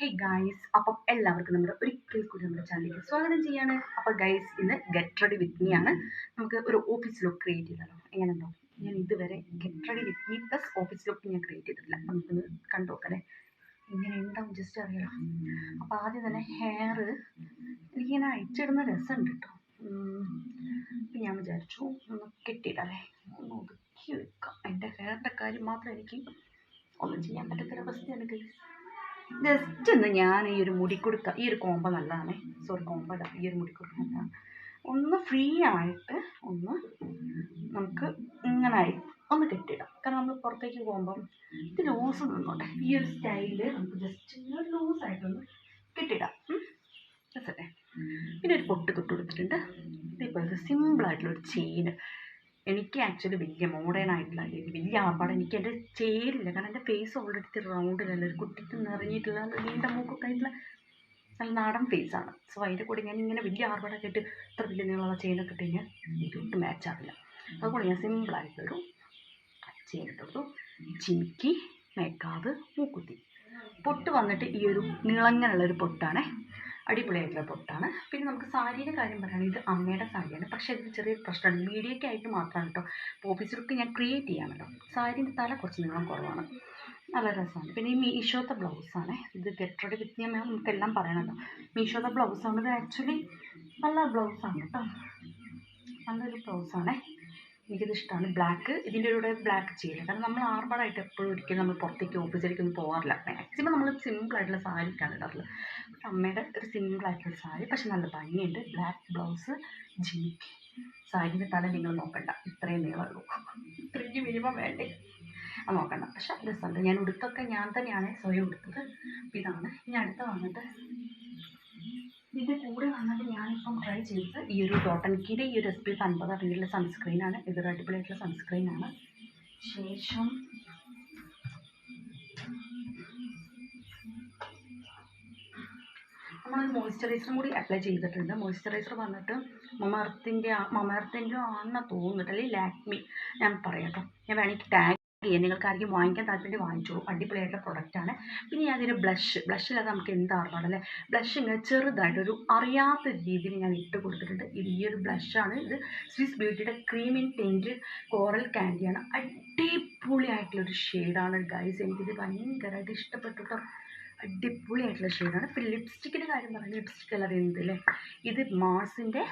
Hey guys അപ്പം എല്ലാവർക്കും നമ്മുടെ ഒരിക്കൽ കൂടി നമ്മുടെ ചാനലിലേക്ക് സ്വാഗതം ചെയ്യാണ്. അപ്പോൾ ഗൈസ് ഇന്ന് ഗെറ്റ് റെഡി വിത്ത് മീ ആണ്. നമുക്ക് ഒരു ഓഫീസ് ലുക്ക് ക്രിയേറ്റ് ചെയ്തല്ലോ എങ്ങനെയുണ്ടോ? ഞാൻ ഇതുവരെ get ready with me plus office look ഞാൻ ക്രിയേറ്റ് ചെയ്തിട്ടില്ല. നമുക്ക് കണ്ടു നോക്കല്ലേ ഇങ്ങനെ ഉണ്ടാവും ജസ്റ്റ് അറിയാലോ അപ്പോൾ ആദ്യം തന്നെ ഹെയർ എനിക്കിങ്ങനെ അയച്ചിടുന്ന രസമുണ്ട് കേട്ടോ അപ്പം ഞാൻ വിചാരിച്ചു ഒന്ന് കെട്ടിയിടല്ലേ ഒന്ന് ഒതുക്കി വെക്കാം. എന്റെ ഹെയറിന്റെ കാര്യം മാത്രം എനിക്ക് ഒന്നും ചെയ്യാൻ പറ്റാത്തൊരവസ്ഥയാണ് ഗൈസ് ജസ്റ്റ് ഒന്ന് ഞാൻ ഈ ഒരു മുടി കൊടുക്ക ഈ ഒരു കോമ്പ നല്ലതാണ്. സോറി കോമ്പ അല്ല ഈ ഒരു മുടി കൊടുക്ക നല്ലതാണ്. ഒന്ന് ഫ്രീ ആയിട്ട് ഒന്ന് നമുക്ക് ഇങ്ങനായി ഒന്ന് കെട്ടിയിടാം കാരണം നമ്മൾ പുറത്തേക്ക് പോകുമ്പം ഇത് ലൂസ് നിന്നോട്ടെ ഈ ഒരു സ്റ്റൈൽ നമുക്ക് ജസ്റ്റ് ഇങ്ങനെ ലൂസായിട്ടൊന്ന് കെട്ടിയിടാം. രസല്ലേ പിന്നെ ഒരു പൊട്ട് തൊട്ട് കൊടുത്തിട്ടുണ്ട്. ഇതേപോലത്തെ സിമ്പിളായിട്ടുള്ള ഒരു ചെയിന് എനിക്ക് ആക്ച്വലി വലിയ മോഡേൺ ആയിട്ടുള്ള അല്ലെങ്കിൽ വലിയ ആർഭാടം. എനിക്ക് എന്റെ ചേരില്ല. കാരണം എന്റെ ഫേസ് ഓൾറെഡി റൗണ്ടിലല്ല ഒരു കുട്ടിക്ക് നിറഞ്ഞിട്ടുള്ള നീണ്ട മൂക്കൊക്കെ ആയിട്ടുള്ള നല്ല നാടൻ ഫേസാണ് സോ അതിന്റെ കൂടെ ഞാൻ ഇങ്ങനെ വലിയ ആർഭാടമൊക്കെ ഇട്ട് ഇത്ര വലിയ നീളമുള്ള ചെയിനൊക്കെ ഇട്ട് കഴിഞ്ഞാൽ എനിക്ക് മാച്ച് ആവില്ല. അതുകൊണ്ട് ഞാൻ സിമ്പിളായിട്ടൊരു ചെയിൻ ഇട്ടു ചിമിക്കി മേക്കാവ് മൂക്കുത്തി. പൊട്ട് വന്നിട്ട് ഈ ഒരു നീളങ്ങനുള്ളൊരു പൊട്ടാണ്. അടിപൊളിയായിട്ടുള്ള പൊട്ടാണ് പിന്നെ നമുക്ക് സാരിയുടെ കാര്യം പറയുകയാണെങ്കിൽ ഇത് അമ്മയുടെ സാരിയാണ്. പക്ഷേ ഇത് ചെറിയൊരു പ്രശ്നമാണ്. മീഡിയയ്ക്ക് ആയിട്ട് മാത്രമാണ് കേട്ടോ ഓഫീസ് ലുക്ക് ഞാൻ ക്രിയേറ്റ് ചെയ്യാമല്ലോ സാരീന്റെ തല കുറച്ച് നീളം കുറവാണ്. നല്ല രസമാണ്. പിന്നെ ഈ മീഷോത്തെ ബ്ലൗസാണ് ഇത് ഗെറ്ററുടെ റെഡി വിത്ത് ഞാൻ നമുക്കെല്ലാം പറയണമല്ലോ മീഷോത്തെ ബ്ലൗസാണ് ഇത് ആക്ച്വലി നല്ല ബ്ലൗസാണ് കേട്ടോ നല്ലൊരു ബ്ലൗസാണ് എനിക്കിത് ഇഷ്ടമാണ് ബ്ലാക്ക് ഇതിന്റെ കൂടെ ബ്ലാക്ക് ചെയ്യില്ല കാരണം നമ്മൾ ആർഭാടായിട്ട് എപ്പോഴും ഒരിക്കലും നമ്മൾ പുറത്തേക്ക് ഓഫീസിലേക്കൊന്നും പോകാറില്ല. മാക്സിമം നമ്മൾ സിമ്പിളായിട്ടുള്ള സാരിക്കാണ് ഇടാറുള്ളത് പക്ഷെ അമ്മയുടെ ഒരു സിമ്പിളായിട്ടുള്ള സാരി പക്ഷെ നല്ല ഭംഗിയുണ്ട്. ബ്ലാക്ക് ബ്ലൗസ് ജീക്ക് സാരിന്റെ തല നിങ്ങൾ നോക്കണ്ട. ഇത്രയും നീളമുള്ളൂ ഇത്രയ്ക്ക് മിനിമം വേണ്ടേ? അത് നോക്കണ്ട. പക്ഷെ രസമുണ്ട്. ഞാൻ ഉടുത്തൊക്കെ ഞാൻ തന്നെയാണ് സ്വയം ഉടുത്തത്. ഇതാണ്. ഇനി അടുത്ത വന്നിട്ട് ഇതിന്റെ കൂടെ വന്നിട്ട് ഞാനിപ്പം ട്രൈ ചെയ്തത് ഈ ഒരു ഡോട്ടൻകിയുടെ ഈ ഒരു എസ് പി എഫ് അൻപത് അറിയുള്ള സൺസ്ക്രീനാണ് ഇതൊരു അടിപൊളിയായിട്ടുള്ള സൺസ്ക്രീനാണ് ശേഷം നമ്മൾ മോയ്സ്ചറൈസറും കൂടി അപ്ലൈ ചെയ്തിട്ടുണ്ട്. മോയ്സ്ചറൈസർ വന്നിട്ട് മമർത്തിന്റെ മമർത്തിന്റെ ആണെന്ന് തോന്നുന്നുണ്ട് അല്ലെങ്കിൽ ലാക്മി ഞാൻ പറയാം കേട്ടോ. ഞാൻ വേണമെങ്കിൽ ടാഗ് ചെയ്യാം നിങ്ങൾക്ക് വാങ്ങിക്കാൻ താല്പര്യം വാങ്ങിച്ചോളൂ. അടിപൊളിയായിട്ടുള്ള പ്രൊഡക്റ്റാണ് പിന്നെ ഞാൻ അതിന് ബ്ലഷ് ബ്ലഷില്ലാതെ നമുക്ക് എന്താ അല്ലേ? ബ്ലഷ് ഇങ്ങനെ ചെറുതായിട്ട് ഒരു അറിയാത്ത രീതിയിൽ ഞാൻ ഇട്ട് കൊടുത്തിട്ടുണ്ട്. ഇത് ഈ ഒരു ബ്ലഷാണ് ഇത് സ്വിസ് ബ്യൂട്ടിയുടെ ക്രീം ഇൻ ടെന്റ് കോറൽ ക്യാൻഡിയാണ് അടിപൊളിയായിട്ടുള്ളൊരു ഷെയ്ഡാണ് ഗൈസ് എനിക്കിത് ഭയങ്കരമായിട്ട് ഇഷ്ടപ്പെട്ടു കേട്ടോ അടിപൊളിയായിട്ടുള്ള ഷെയ്ഡാണ് പിന്നെ ലിപ്സ്റ്റിക്കിന്റെ കാര്യം പറഞ്ഞാൽ ലിപ്സ്റ്റിക് കളർ എന്തില്ലേ ഇത് മാസിന്റെ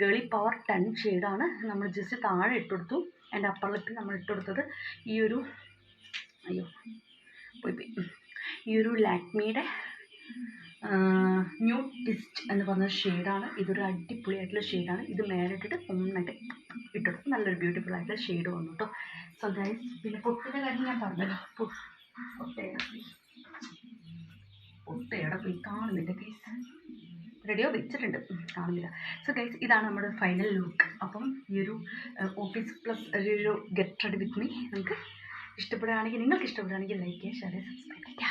ഗേളി പവർ ടെൻ ഷെയ്ഡാണ് നമ്മൾ ജസ്റ്റ് താഴെ ഇട്ടുകൊടുത്തു എന്റെ അപ്പർ ലിപ്പിൽ നമ്മൾ ഇട്ടുകൊടുത്തത് ഈ ഒരു അയ്യോ പോയി ഈ ഒരു ലാക്മിയുടെ ന്യൂ ടിസ്റ്റ് എന്ന് പറഞ്ഞ ഷെയ്ഡാണ് ഇതൊരു അടിപൊളിയായിട്ടുള്ള ഷെയ്ഡാണ് ഇത് മേലിട്ടിട്ട് ഒന്നായിട്ട് ഇട്ടെടുത്ത് നല്ലൊരു ബ്യൂട്ടിഫുൾ ആയിട്ടുള്ള ഷെയ്ഡ് വന്നു കേട്ടോ സോ ഗൈസ് പിന്നെ പൊട്ടിന്റെ കാര്യം ഞാൻ പറഞ്ഞല്ലോ. പൊ- പൊട്ടയുടെ പോയി കാണുന്നില്ല ഗൈസ് റെഡിയോ വെച്ചിട്ടുണ്ട്. കാണുന്നില്ല. സോ ഗൈസ് ഇതാണ് നമ്മുടെ ഫൈനൽ ലുക്ക് അപ്പം ഈ ഒരു ഓഫീസ് പ്ലസ് ഒരു ഗെറ്റ് റെഡി വിത്ത് മീ നമുക്ക് ഇഷ്ടപ്പെടുകയാണെങ്കിൽ നിങ്ങൾക്ക് ഇഷ്ടപ്പെടുകയാണെങ്കിൽ ലൈക്ക് ചെയ്യുക ഷെയർ സബ്സ്ക്രൈബ് ചെയ്യുക